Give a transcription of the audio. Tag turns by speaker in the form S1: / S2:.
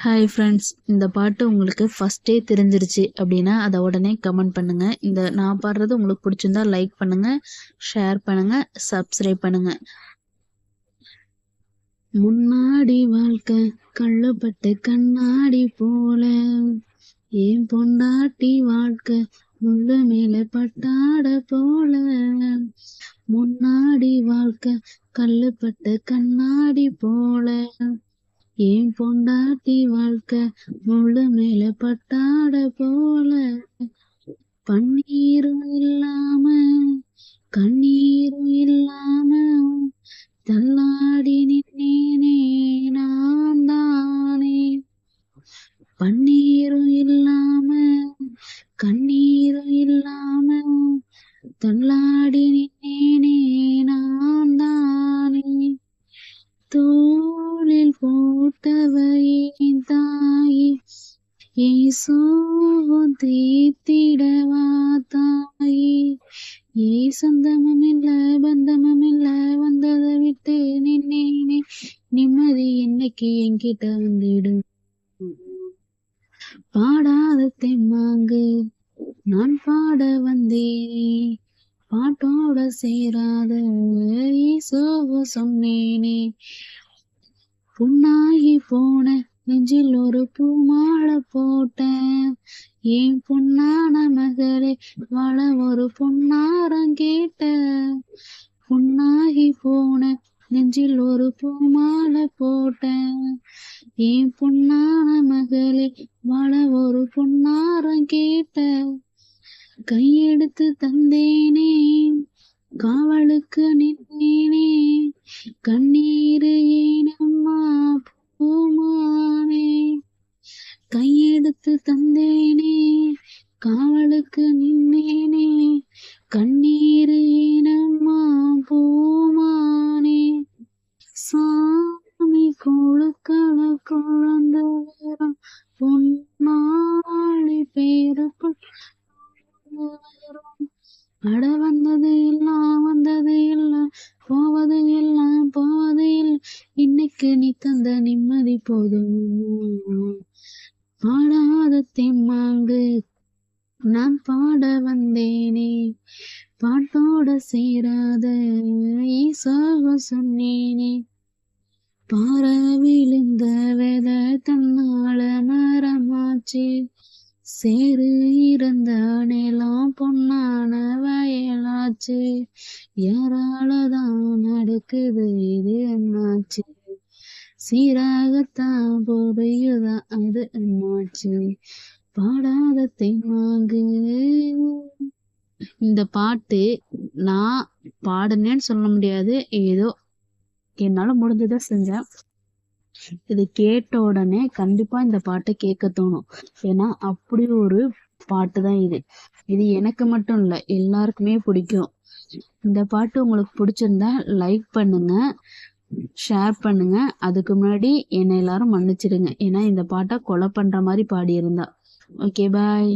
S1: Hi friends இந்த பாட்டு உங்களுக்கு ஃபஸ்ட்டே தெரிஞ்சிருச்சு அப்படின்னா அதை உடனே கமெண்ட் பண்ணுங்கள் இந்த நான் பாடுறது உங்களுக்கு பிடிச்சிருந்தா லைக் பண்ணுங்கள் ஷேர் பண்ணுங்கள் சப்ஸ்கிரைப் பண்ணுங்கள் முன்னாடி வாழ்க்கை கள்ளப்பட்டு கண்ணாடி போல. ஏன் பொண்டாட்டி வாழ்க்கை முள்ள மேல பட்டாட போல. முன்னாடி வாழ்க்கை கல்லுப்பட்ட கண்ணாடி போல. ஏன் பொண்டாட்டி வாழ்க்கை முழு மேல பட்டாட போல. பன்னீரும் இல்லாம கண்ணீரும் இல்லாம தள்ளாடி நின்னேனே நான் தானே பன்னீரும் இல்லாம கண்ணீர் ஏசோவும் தீத்திடவா தாயி. ஏ சொந்தமும் இல்ல பந்தமும் இல்ல வந்ததை விட்டு நின்னேனே. நிம்மதி இன்னைக்கு என்கிட்ட வந்துடும் பாடாத தெம்மாங்கு நான் பாட வந்தேனே. பாட்டோட சேராத ஈசோவ சொன்னேனே. புண்ணாகி போன நெஞ்சில் ஒரு பூமாலை போட்டேன். ஏன் பொன்னான மகளே வள ஒரு பொன்னாரம் கேட்ட புண்ணாகி போன நெஞ்சில் ஒரு பூமாலை போட்டேன். ஏன் பொன்னான மகளே வள ஒரு பொன்னாரம் கேட்ட கையெடுத்து தந்தேனே காவலுக்கு நின்னேனே. கண்ணீர் ஏனம்மா கையெடுத்து தந்தேனே காவலுக்கு நின்னேனே கண்ணீர் இனம்மா பூமானே. சாமி கொழுக்கள குழந்த வரம் பொன்னாளி பேருக்கு அட வந்தது இல்லா வந்தது இல்ல போவது எல்லாம் போவது இல்லை. இன்னைக்கு நீ தந்த நிம்மதி போதும். பாடாத தெம்மாங்கு. நான் பாட வந்தேனே. பாட்டோட சேராத ஈசாவ சொன்னேனே. பாற விழுந்த வெத தன்னால மரமாச்சு. சேரு இருந்த நிலம் பொன்னான வயலாச்சு. யாராலதான் நடக்குது இது என்னாச்சு? சீராகத்தான் போதையுதான் அது என்னாச்சு பாடாத தெம்மாங்கு இந்த பாட்டு நான் பாடுனேன்னு சொல்ல முடியாது. ஏதோ என்னால முடிஞ்சதை செஞ்சேன். இது கேட்ட உடனே கண்டிப்பா இந்த பாட்டை கேட்க தோணும். ஏன்னா அப்படி ஒரு பாட்டு தான் இது. இது எனக்கு மட்டும் இல்ல எல்லாருக்குமே பிடிக்கும். இந்த பாட்டு உங்களுக்கு பிடிச்சிருந்தா லைக் பண்ணுங்க. ஷேர் பண்ணுங்க. அதுக்கு முன்னாடி என்னை எல்லாரும் மன்னிச்சிடுங்க. ஏன்னா இந்த பாட்டை கொலை பண்ற மாதிரி பாடியிருந்தா. Okay bye